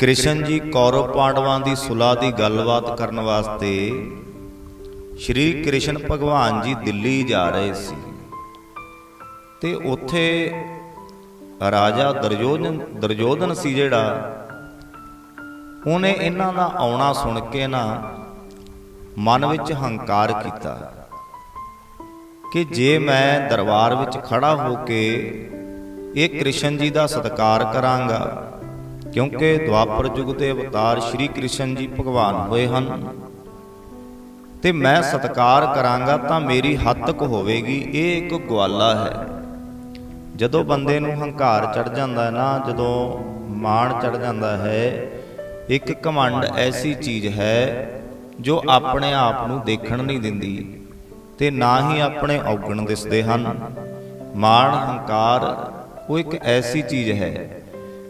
ਕ੍ਰਿਸ਼ਨ ਜੀ ਕੌਰਵ ਪਾਂਡਵਾਂ ਦੀ ਸੁਲਾ ਦੀ ਗੱਲਬਾਤ ਕਰਨ ਵਾਸਤੇ ਸ਼੍ਰੀ ਕ੍ਰਿਸ਼ਨ ਭਗਵਾਨ ਜੀ ਦਿੱਲੀ ਜਾ ਰਹੇ ਸੀ। ਤੇ ਉੱਥੇ ਰਾਜਾ ਦਰਜੋਧਨ ਦਰਜੋਧਨ ਸੀ ਜਿਹੜਾ, ਉਹਨੇ ਇਹਨਾਂ ਦਾ ਆਉਣਾ ਸੁਣ ਕੇ ਨਾ ਮਨ ਵਿੱਚ ਹੰਕਾਰ ਕੀਤਾ ਕਿ ਜੇ ਮੈਂ ਦਰਬਾਰ ਵਿੱਚ ਖੜਾ ਹੋ ਕੇ ਇਹ ਕ੍ਰਿਸ਼ਨ ਜੀ ਦਾ ਸਤਿਕਾਰ ਕਰਾਂਗਾ ਕਿਉਂਕਿ ਦੁਆਪਰ ਯੁਗ ਦੇ ਅਵਤਾਰ ਸ਼੍ਰੀ ਕ੍ਰਿਸ਼ਨ ਜੀ ਭਗਵਾਨ ਹੋਏ ਹਨ। ਤੇ ਮੈਂ ਸਤਿਕਾਰ ਕਰਾਂਗਾ ਤਾਂ ਮੇਰੀ ਹੱਦ ਤੱਕ ਹੋਵੇਗੀ, ਇਹ ਇੱਕ ਗਵਾਲਾ ਹੈ। ਜਦੋਂ ਬੰਦੇ ਨੂੰ ਹੰਕਾਰ ਚੜ ਜਾਂਦਾ ਹੈ ਨਾ, ਜਦੋਂ ਮਾਣ ਚੜ ਜਾਂਦਾ ਹੈ, ਇੱਕ ਘਮੰਡ ਐਸੀ ਚੀਜ਼ ਹੈ ਜੋ ਆਪਣੇ ਆਪ ਨੂੰ ਦੇਖਣ ਨਹੀਂ ਦਿੰਦੀ ਤੇ ਨਾ ਹੀ ਆਪਣੇ ਔਗਣ ਦਿਸਦੇ ਹਨ। ਮਾਣ, ਹੰਕਾਰ, ਉਹ ਇੱਕ ਐਸੀ ਚੀਜ਼ ਹੈ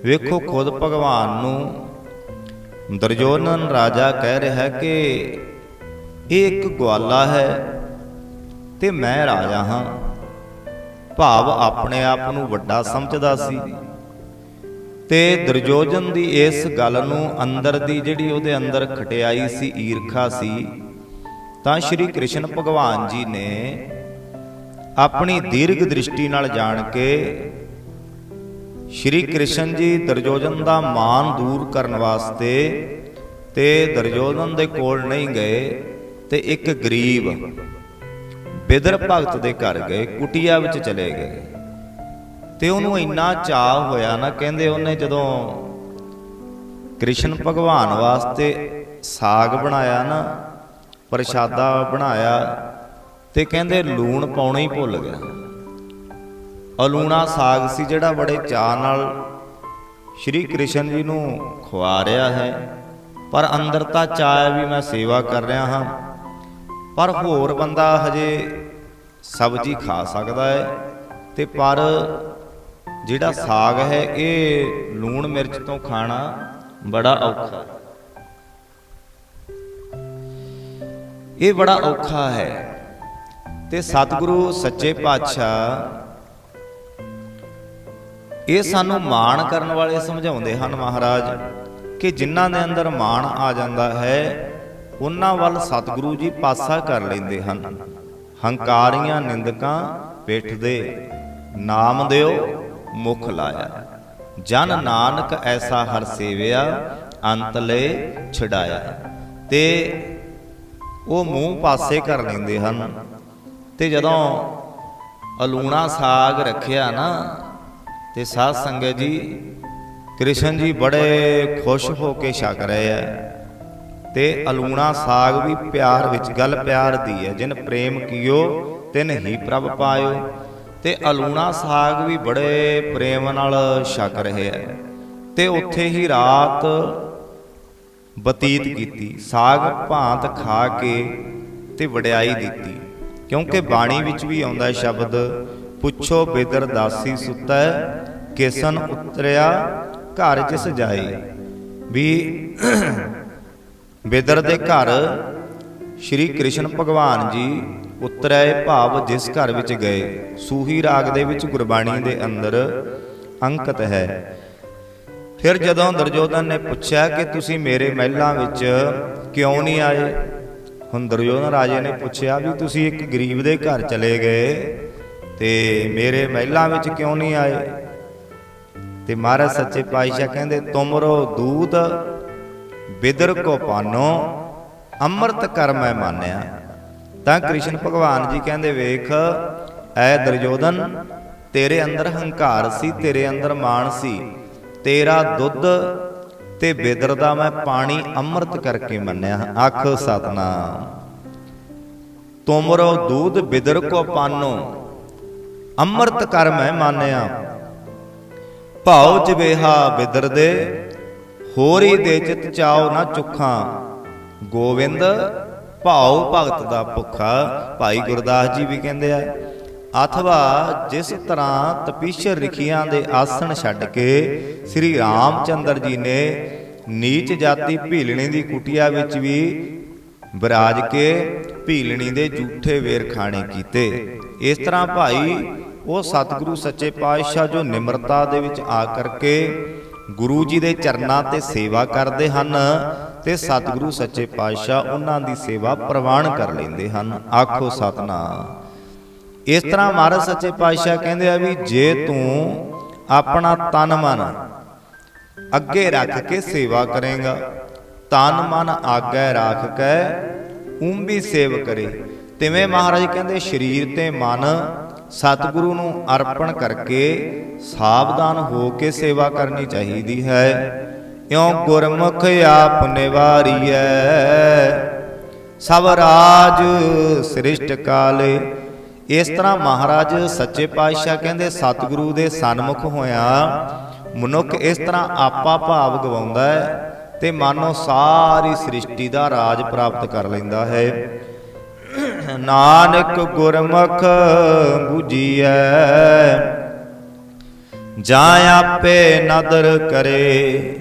ਵੇਖੋ ਖੁਦ ਭਗਵਾਨ ਨੂੰ। ਦਰਜੋਨਨ ਰਾਜਾ ਕਹਿ ਰਿਹਾ ਕਿ ਇਹ ਇੱਕ ਗਵਾਲਾ ਹੈ ਤੇ ਮੈਂ ਰਾਜਾ ਹਾਂ। ਭਾਵ ਆਪਣੇ ਆਪ ਨੂੰ ਵੱਡਾ ਸਮਝਦਾ ਸੀ। ਤੇ ਦਰਜੋਜਨ ਦੀ ਇਸ ਗੱਲ ਨੂੰ ਅੰਦਰ ਦੀ ਜਿਹੜੀ ਉਹਦੇ ਅੰਦਰ ਖਟਿਆਈ ਸੀ, ਈਰਖਾ ਸੀ, ਤਾਂ ਸ਼੍ਰੀ ਕ੍ਰਿਸ਼ਨ ਭਗਵਾਨ ਜੀ ਨੇ ਆਪਣੀ ਦੀਰਘ ਦ੍ਰਿਸ਼ਟੀ ਨਾਲ ਜਾਣ ਕੇ ਸ਼੍ਰੀ ਕ੍ਰਿਸ਼ਨ ਜੀ ਦਰਜੋਜਨ ਦਾ ਮਾਨ ਦੂਰ ਕਰਨ ਵਾਸਤੇ ਤੇ ਦਰਜੋਜਨ ਦੇ ਕੋਲ ਨਹੀਂ ਗਏ ਤੇ ਇੱਕ ਗਰੀਬ ਬਿਦਰ ਭਗਤ ਦੇ ਘਰ ਗਏ ਕੁਟਿਆ ਵਿੱਚ ਚਲੇ ਗਏ। ਤੇ ਉਹਨੂੰ ਇੰਨਾ ਚਾਹ ਹੋਇਆ ਨਾ ਕਹਿੰਦੇ ਉਹਨੇ ਜਦੋਂ ਕ੍ਰਿਸ਼ਨ ਭਗਵਾਨ ਵਾਸਤੇ ਸਾਗ ਬਣਾਇਆ ਨਾ ਪ੍ਰਸ਼ਾਦਾ ਬਣਾਇਆ ਤੇ ਕਹਿੰਦੇ ਲੂਣ ਪਾਉਣਾ ਹੀ ਭੁੱਲ ਗਿਆ। ਅਲੂਣਾ ਸਾਗ ਸੀ ਜਿਹੜਾ ਬੜੇ ਚਾਹ ਨਾਲ ਸ਼੍ਰੀ ਕ੍ਰਿਸ਼ਨ ਜੀ ਨੂੰ ਖਵਾ ਰਿਹਾ ਹੈ। ਪਰ ਅੰਦਰ ਤਾਂ ਚਾਹ ਵੀ ਮੈਂ ਸੇਵਾ ਕਰ ਰਿਹਾ ਹਾਂ। ਪਰ ਹੋਰ ਬੰਦਾ ਹਜੇ ਸਬਜ਼ੀ ਖਾ ਸਕਦਾ ਹੈ ਤੇ ਪਰ ਜਿਹੜਾ ਸਾਗ ਹੈ, ਇਹ ਲੂਣ ਮਿਰਚ ਤੋਂ ਖਾਣਾ ਬੜਾ ਔਖਾ ਇਹ ਬੜਾ ਔਖਾ ਹੈ। ਤੇ ਸਤਿਗੁਰੂ ਸੱਚੇ ਪਾਤਸ਼ਾਹ ਇਹ ਸਾਨੂੰ ਮਾਣ ਕਰਨ ਵਾਲੇ ਸਮਝਾਉਂਦੇ ਹਨ ਮਹਾਰਾਜ ਕਿ ਜਿਨ੍ਹਾਂ ਦੇ ਅੰਦਰ ਮਾਣ ਆ ਜਾਂਦਾ ਹੈ ਉਹਨਾਂ ਵੱਲ ਸਤਿਗੁਰੂ ਜੀ ਪਾਸਾ ਕਰ ਲੈਂਦੇ ਹਨ। ਹੰਕਾਰੀਆਂ ਨਿੰਦਕਾਂ ਪਿੱਠ ਦੇ ਨਾਮ ਦਿਓ ਮੁਖ ਲਾਇਆ। ਜਨ ਨਾਨਕ ਐਸਾ ਹਰ ਸੇਵਿਆ ਅੰਤ ਲੈ ਛਡਾਇਆ। ਤੇ ਉਹ ਮੂੰਹ ਪਾਸੇ ਕਰ ਲੈਂਦੇ ਹਨ। ਤੇ ਜਦੋਂ ਅਲੂਣਾ ਸਾਗ ਰੱਖਿਆ ਨਾ ਤੇ ਸਾਧ ਸੰਗਤ ਜੀ, ਕ੍ਰਿਸ਼ਨ ਜੀ ਬੜੇ ਖੁਸ਼ ਹੋ ਕੇ ਛਕ ਰਹੇ ਆ ਤੇ ਅਲੂਣਾ ਸਾਗ ਵੀ ਪਿਆਰ ਵਿੱਚ, ਗੱਲ ਪਿਆਰ ਦੀ ਹੈ। ਜਿਨ ਪ੍ਰੇਮ ਕੀਓ, ਤਿਨ ਹੀ ਪ੍ਰਭ ਪਾਇਓ। ਤੇ ਅਲੂਣਾ ਸਾਗ ਵੀ ਬੜੇ ਪ੍ਰੇਮ ਨਾਲ ਛਕ ਰਹੇ ਆ। ਤੇ ਉੱਥੇ ਹੀ ਰਾਤ ਬਤੀਤ ਕੀਤੀ। ਸਾਗ ਭਾਂਤ ਖਾ ਕੇ ਤੇ ਵਡਿਆਈ ਦਿੱਤੀ। ਕਿਉਂਕਿ ਬਾਣੀ ਵਿੱਚ ਵੀ ਆਉਂਦਾ ਸ਼ਬਦ ਪੁੱਛੋ ਬਿਦਰ ਦਾਸੀ ਸੁੱਤੈ ਕਿਸਨ ਉਤਰਿਆ ਘਰ ਜਿਸ ਜਾਏ? ਵੀ ਬਿਦਰ ਦੇ ਘਰ ਸ਼੍ਰੀ ਕ੍ਰਿਸ਼ਨ ਭਗਵਾਨ ਜੀ ਉਤਰਿਆ ਭਾਵ ਜਿਸ ਘਰ ਵਿੱਚ ਗਏ। ਸੂਹੀ ਰਾਗ ਦੇ ਵਿੱਚ ਗੁਰਬਾਣੀ ਦੇ ਅੰਦਰ ਅੰਕਿਤ ਹੈ। ਫਿਰ ਜਦੋਂ ਦਰਜੋਧਨ ਨੇ ਪੁੱਛਿਆ ਕਿ ਤੁਸੀਂ ਮੇਰੇ ਮਹਿਲਾਂ ਵਿੱਚ ਕਿਉਂ ਨਹੀਂ ਆਏ? ਹੁਣ ਦੁਰਯੋਧਨ ਰਾਜੇ ਨੇ ਪੁੱਛਿਆ ਵੀ ਤੁਸੀਂ ਇੱਕ ਗਰੀਬ ਦੇ ਘਰ ਚਲੇ ਗਏ। ਤੇ ਮੇਰੇ ਮਹਿਲਾਂ ਵਿੱਚ ਕਿਉਂ ਨਹੀਂ ਆਏ? ਤੇ ਮਹਾਰਾਜ ਸੱਚੇ ਪਾਤਸ਼ਾਹ ਕਹਿੰਦੇ ਤੁਮਰੋ ਦੂਤ, ਬਿਦਰ ਕੋ ਪਾਨੋ, ਅੰਮ੍ਰਿਤ ਕਰ ਮੈਂ ਮਾਨਿਆ। ਤਾਂ ਕ੍ਰਿਸ਼ਨ ਭਗਵਾਨ ਜੀ ਕਹਿੰਦੇ, ਵੇਖ, ਐ ਦਰਜੋਧਨ ਤੇਰੇ ਅੰਦਰ ਹੰਕਾਰ ਸੀ, ਤੇਰੇ ਅੰਦਰ ਮਾਣ ਸੀ। ਤੇਰਾ ਦੁੱਧ ਤੇ ਬਿਦਰ ਦਾ ਮੈਂ ਪਾਣੀ ਅੰਮ੍ਰਿਤ ਕਰਕੇ ਮੰਨਿਆ। ਆਖ ਸਤਨਾਮ। ਤੁਮਰੋ ਦੂਧ ਬਿਦਰ ਕੋ ਪਾਨੋ। ਅੰਮ੍ਰਿਤ ਕਰ ਮੈਂ ਮਾਨਿਆ। ਭਾਉ ਜਵੇਹਾ ਬਿਦਰ ਦੇ ਹੋਰੀ ਦੇ ਚਿਤ ਚਾਉ ਨਾ ਚੁੱਖਾਂ। ਗੋਵਿੰਦ, ਭਾਉ ਭਗਤ ਦਾ ਭੁੱਖਾ, ਭਾਈ ਗੁਰਦਾਸ ਜੀ ਵੀ ਕਹਿੰਦੇ ਆ, ਅਥਵਾ ਜਿਸ ਤਰ੍ਹਾਂ ਤਪੀਸ਼ਰ ਰਿਖੀਆਂ ਦੇ ਆਸਣ ਛੱਡ ਕੇ ਸ੍ਰੀ ਰਾਮਚੰਦਰ ਜੀ ਨੇ ਨੀਚ ਜਾਤੀ ਭੀਲਣੀ ਦੀ ਕੁਟਿਆ ਵਿੱਚ ਵੀ ਵਿਰਾਜ ਕੇ ਭੀਲਣੀ ਦੇ ਝੂਠੇ ਵੇਰ ਖਾਣੇ ਕੀਤੇ। ਇਸ ਤਰ੍ਹਾਂ ਭਾਈ ਉਹ ਸਤਿਗੁਰੂ ਸੱਚੇ ਪਾਤਸ਼ਾਹ ਜੋ ਨਿਮਰਤਾ ਦੇ ਵਿੱਚ ਆ ਕਰਕੇ ਗੁਰੂ ਜੀ ਦੇ ਚਰਨਾਂ ਤੇ ਸੇਵਾ ਕਰਦੇ ਹਨ ਤੇ ਸਤਿਗੁਰੂ ਸੱਚੇ ਪਾਤਸ਼ਾਹ ਉਹਨਾਂ ਦੀ ਸੇਵਾ ਪ੍ਰਵਾਨ ਕਰ ਲੈਂਦੇ ਹਨ। ਆਖੋ ਸਤਨਾਮ। ਇਸ ਤਰ੍ਹਾਂ ਮਹਾਰਾਜ ਸੱਚੇ ਪਾਤਸ਼ਾਹ ਕਹਿੰਦੇ ਆ ਵੀ ਜੇ ਤੂੰ ਆਪਣਾ ਤਨ ਮਨ ਅੱਗੇ ਰੱਖ ਕੇ ਸੇਵਾ ਕਰੇਗਾ, ਤਨ ਮਨ ਆਗੇ ਰੱਖ ਕੇ ਵੀ ਸੇਵ ਕਰੇ। ਤਿਵੇਂ ਮਹਾਰਾਜ ਕਹਿੰਦੇ, ਸਰੀਰ ਤੇ ਮਨ ਸਤਿਗੁਰੂ ਨੂੰ ਅਰਪਣ ਕਰਕੇ ਸਾਵਧਾਨ ਹੋ ਕੇ ਸੇਵਾ ਕਰਨੀ ਚਾਹੀਦੀ ਹੈ। ਇਉਂ ਗੁਰਮੁਖ ਆਪ ਨਿਵਾਰੀਐ। ਸਭ ਰਾਜ ਸ੍ਰਿਸ਼ਟ ਕਾਲੇ। ਇਸ ਤਰ੍ਹਾਂ ਮਹਾਰਾਜ ਸੱਚੇ ਪਾਤਸ਼ਾਹ ਕਹਿੰਦੇ, ਸਤਿਗੁਰੂ ਦੇ ਸਨਮੁਖ ਹੋਇਆ ਮਨੁੱਖ ਇਸ ਤਰ੍ਹਾਂ ਆਪਾ ਭਾਵ ਗਵਾਉਂਦਾ ਹੈ ਤੇ ਮਾਨੋ ਸਾਰੀ ਸ੍ਰਿਸ਼ਟੀ ਦਾ ਰਾਜ ਪ੍ਰਾਪਤ ਕਰ ਲੈਂਦਾ ਹੈ। ਨਾਨਕ ਗੁਰਮੁਖ 부ਜੀਐ ਜਾਂ ਆਪੇ ਨਦਰ ਕਰੇ।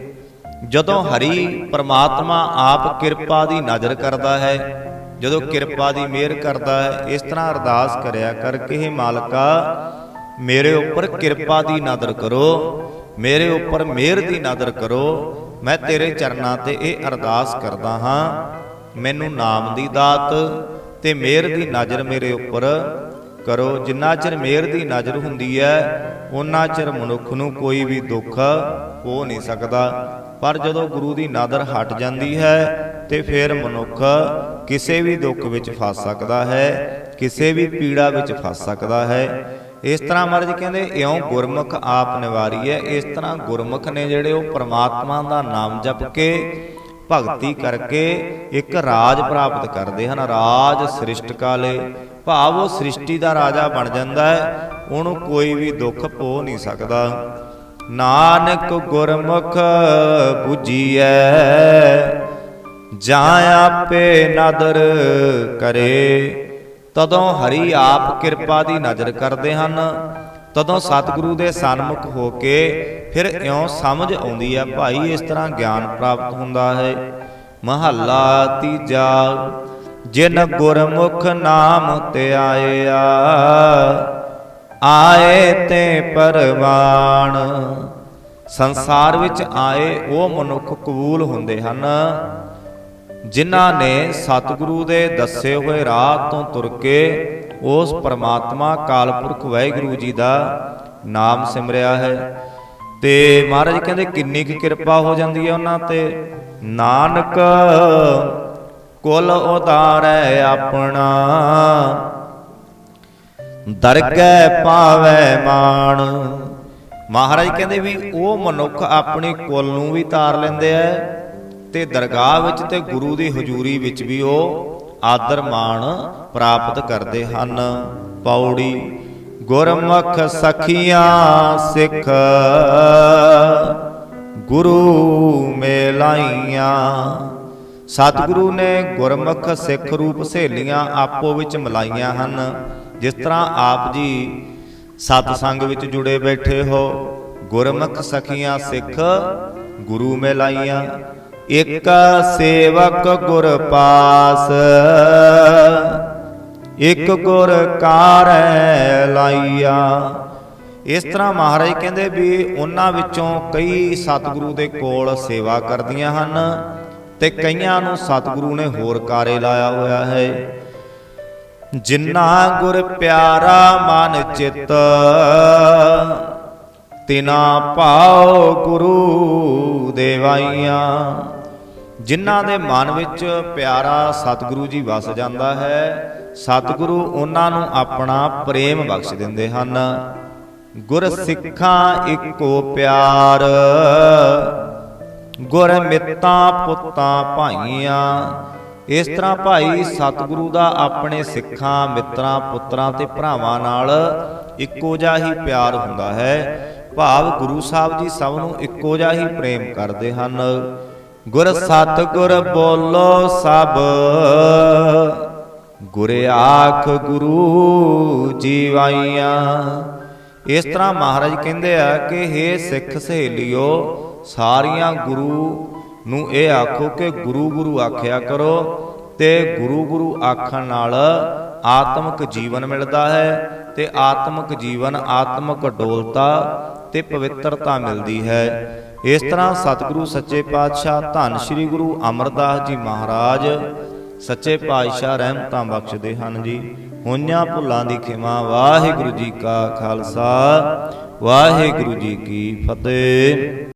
ਜਦੋਂ ਹਰੀ ਪ੍ਰਮਾਤਮਾ ਆਪ ਕਿਰਪਾ ਦੀ ਨਜ਼ਰ ਕਰਦਾ ਹੈ, ਜਦੋਂ ਕਿਰਪਾ ਦੀ ਮਿਹਰ ਕਰਦਾ ਹੈ, ਇਸ ਤਰ੍ਹਾਂ ਅਰਦਾਸ ਕਰਿਆ ਕਰਕੇ हे ਮਾਲਕਾ, ਮੇਰੇ ਉੱਪਰ ਕਿਰਪਾ ਦੀ ਨਜ਼ਰ ਕਰੋ, ਮੇਰੇ ਉੱਪਰ ਮਿਹਰ ਦੀ ਨਜ਼ਰ ਕਰੋ। ਮੈਂ ਤੇਰੇ ਚਰਨਾਂ ਤੇ ਇਹ ਅਰਦਾਸ ਕਰਦਾ ਹਾਂ। ਮੈਨੂੰ ਨਾਮ ਦੀ ਦਾਤ ਤੇ ਮਿਹਰ ਦੀ ਨਜ਼ਰ ਮੇਰੇ ਉੱਪਰ ਕਰੋ। ਜਿੰਨਾ ਚਿਰ ਮਿਹਰ ਦੀ ਨਜ਼ਰ ਹੁੰਦੀ ਹੈ ਉਹਨਾਂ ਚਿਰ ਮਨੁੱਖ ਨੂੰ ਕੋਈ ਵੀ ਦੁੱਖ ਹੋ ਨਹੀਂ ਸਕਦਾ। ਪਰ ਜਦੋਂ ਗੁਰੂ ਦੀ ਨਜ਼ਰ ਹਟ ਜਾਂਦੀ ਹੈ, ਤੇ ਫਿਰ ਮਨੁੱਖ ਕਿਸੇ ਵੀ ਦੁੱਖ ਵਿੱਚ ਫਸ ਸਕਦਾ ਹੈ, ਕਿਸੇ ਵੀ ਪੀੜਾ ਵਿੱਚ ਫਸ ਸਕਦਾ ਹੈ। ਇਸ ਤਰ੍ਹਾਂ ਮਹਾਰਾਜ ਕਹਿੰਦੇ, ਇਉਂ ਗੁਰਮੁਖ ਆਪ ਨਿਵਾਰੀ ਹੈ। ਇਸ ਤਰ੍ਹਾਂ ਗੁਰਮੁਖ ਨੇ ਜਿਹੜੇ ਉਹ ਪ੍ਰਮਾਤਮਾ ਦਾ ਨਾਮ ਜਪ ਕੇ ਭਗਤੀ ਕਰਕੇ ਇੱਕ ਰਾਜ ਪ੍ਰਾਪਤ ਕਰਦੇ ਹਨ। ਰਾਜ ਸ੍ਰਿਸ਼ਟ ਕਾਲੇ। ਭਾਵ ਉਹ ਸ੍ਰਿਸ਼ਟੀ ਦਾ ਰਾਜਾ ਬਣ ਜਾਂਦਾ ਹੈ। ਉਹਨੂੰ ਕੋਈ ਵੀ ਦੁੱਖ ਪੋ ਨਹੀਂ ਸਕਦਾ। ਨਾਨਕ ਗੁਰਮੁਖ 부ਜੀਐ ਜਾਂ ਆਪੇ ਨਦਰ ਕਰੇ। ਤਦੋਂ ਹਰੀ ਆਪ ਕਿਰਪਾ ਦੀ ਨਜ਼ਰ ਕਰਦੇ ਹਨ। ਤਦੋਂ ਸਤਿਗੁਰੂ ਦੇ ਸਨਮੁਖ ਹੋ ਕੇ ਫਿਰ ਇਉਂ ਸਮਝ ਆਉਂਦੀ ਹੈ ਭਾਈ ਇਸ ਤਰ੍ਹਾਂ ਗਿਆਨ ਪ੍ਰਾਪਤ ਹੁੰਦਾ ਹੈ। ਮਹੱਲਾ ਤੀਜਾ ਜਿਨ ਗੁਰਮੁਖ ਨਾਮ ਤੇ ਆਇਆ ਆਏ ਤੇ ਪਰਵਾਣ। ਸੰਸਾਰ ਵਿੱਚ ਆਏ ਉਹ ਮਨੁੱਖ ਕਬੂਲ ਹੁੰਦੇ ਹਨ ਜਿਨ੍ਹਾਂ ਨੇ ਸਤਿਗੁਰੂ ਦੇ ਦੱਸੇ ਹੋਏ ਰਾਹ ਤੋਂ ਤੁਰ ਕੇ ਉਸ ਪਰਮਾਤਮਾ ਕਾਲਪੁਰਖ ਵਾਹਿਗੁਰੂ ਜੀ ਦਾ ਨਾਮ ਸਿਮਰਿਆ ਹੈ। ਤੇ ਮਹਾਰਾਜ ਕਹਿੰਦੇ ਕਿੰਨੀ ਕੁ ਕਿਰਪਾ ਹੋ ਜਾਂਦੀ ਹੈ ਉਹਨਾਂ ਤੇ। ਨਾਨਕ ਕੁਲ ਉਤਾਰੈ ਆਪਣਾ, ਦਰਗਹਿ ਪਾਵੈ ਮਾਣ। ਮਹਾਰਾਜ ਕਹਿੰਦੇ ਵੀ ਉਹ ਮਨੁੱਖ ਆਪਣੀ ਕੁਲ ਨੂੰ ਵੀ ਤਾਰ ਲੈਂਦੇ ਐ ਤੇ ਦਰਗਾਹ ਵਿੱਚ ਤੇ ਗੁਰੂ ਦੀ ਹਜ਼ੂਰੀ ਵਿੱਚ ਵੀ ਉਹ ਆਦਰ ਮਾਣ ਪ੍ਰਾਪਤ ਕਰਦੇ ਹਨ। ਪੌੜੀ, ਗੁਰਮੁਖ ਸਖੀਆਂ ਸਿੱਖ, ਗੁਰੂ ਮੇਲਾਈਆਂ। ਸਤਿਗੁਰੂ ਨੇ ਗੁਰਮੁਖ ਸਿੱਖ ਰੂਪ ਸਹੇਲੀਆਂ ਆਪੋ ਵਿੱਚ ਮਿਲਾਈਆਂ ਹਨ। ਜਿਸ ਤਰ੍ਹਾਂ ਆਪ ਜੀ ਸਤ ਸੰਗ ਵਿੱਚ ਜੁੜੇ ਬੈਠੇ ਹੋ, ਗੁਰਮੁਖ ਸਖੀਆਂ ਸਿੱਖ, ਗੁਰੂ ਮਿਲਾਈਆਂ। ਇਕ ਸੇਵਕ ਗੁਰ ਪਾਸ। ਇੱਕ ਗੁਰ ਕਾਰੈ ਲਾਈਆ। ਇਸ ਤਰ੍ਹਾਂ ਮਹਾਰਾਜ ਕਹਿੰਦੇ ਵੀ ਉਹਨਾਂ ਵਿੱਚੋਂ ਕਈ ਸਤਿਗੁਰੂ ਦੇ ਕੋਲ ਸੇਵਾ ਕਰਦੀਆਂ ਹਨ ਤੇ ਕਈਆਂ ਨੂੰ ਸਤਿਗੁਰੂ ਨੇ ਹੋਰ ਕਾਰੇ ਲਾਇਆ ਹੋਇਆ ਹੈ। ਜਿਨ੍ਹਾਂ ਗੁਰ ਪਿਆਰਾ ਮਨ ਚਿਤ, ਤਿਨਾ ਪਾਓ ਗੁਰੂ ਦੇਵਾਈਆਂ। ਜਿਨ੍ਹਾਂ ਦੇ ਮਨ ਵਿੱਚ ਪਿਆਰਾ ਸਤਿਗੁਰੂ ਜੀ ਵਸ ਜਾਂਦਾ ਹੈ, ਸਤਿਗੁਰੂ ਉਹਨਾਂ ਨੂੰ ਆਪਣਾ ਪ੍ਰੇਮ ਬਖਸ਼ ਦਿੰਦੇ ਹਨ। ਗੁਰ ਸਿੱਖਾਂ ਇੱਕੋ ਪਿਆਰ, ਗੁਰ ਮਿੱਤਾਂ ਪੁੱਤਾਂ ਭਾਈਆਂ। ਇਸ ਤਰ੍ਹਾਂ ਭਾਈ ਸਤਿਗੁਰੂ ਦਾ ਆਪਣੇ ਸਿੱਖਾਂ, ਮਿੱਤਰਾਂ, ਪੁੱਤਰਾਂ ਤੇ ਭਰਾਵਾਂ ਨਾਲ ਇੱਕੋ ਜਿਹਾ ਹੀ ਪਿਆਰ ਹੁੰਦਾ ਹੈ। ਭਾਵ ਗੁਰੂ ਸਾਹਿਬ ਜੀ ਸਭ ਨੂੰ ਇੱਕੋ ਜਿਹਾ ਹੀ ਪ੍ਰੇਮ ਕਰਦੇ ਹਨ। ਗੁਰ ਸਤ ਗੁਰ ਬੋਲੋ ਸਭ। ਗੁਰ ਆਖ ਗੁਰੂ ਜੀਵਾਈਆਂ। ਇਸ ਤਰ੍ਹਾਂ ਮਹਾਰਾਜ ਕਹਿੰਦੇ ਆ ਕਿ हे ਸਿੱਖ ਸਹੇਲਿਓ, ਸਾਰੀਆਂ ਗੁਰੂ ਨੂੰ ਇਹ ਆਖੋ ਕਿ ਗੁਰੂ ਗੁਰੂ ਆਖਿਆ ਕਰੋ ਤੇ ਗੁਰੂ ਗੁਰੂ ਆਖਣ ਨਾਲ ਆਤਮਿਕ ਜੀਵਨ ਮਿਲਦਾ ਹੈ ਤੇ ਆਤਮਿਕ ਜੀਵਨ, ਆਤਮਿਕ ਡੋਲਤਾ ਤੇ ਪਵਿੱਤਰਤਾ ਮਿਲਦੀ ਹੈ। ਇਸ ਤਰ੍ਹਾਂ ਸਤਿਗੁਰੂ ਸੱਚੇ ਪਾਤਸ਼ਾਹ ਧੰਨ ਸ੍ਰੀ ਗੁਰੂ ਅਮਰਦਾਸ ਜੀ ਮਹਾਰਾਜ ਸੱਚੇ ਪਾਤਸ਼ਾਹ ਰਹਿਮਤਾਂ ਬਖਸ਼ਦੇ ਹਨ ਜੀ। ਹੋਈਆਂ ਭੁੱਲਾਂ ਦੀ ਖਿਮਾ, ਵਾਹਿਗੁਰੂ ਜੀ ਕਾ ਖਾਲਸਾ, ਵਾਹਿਗੁਰੂ ਜੀ ਕੀ ਫਤਿਹ।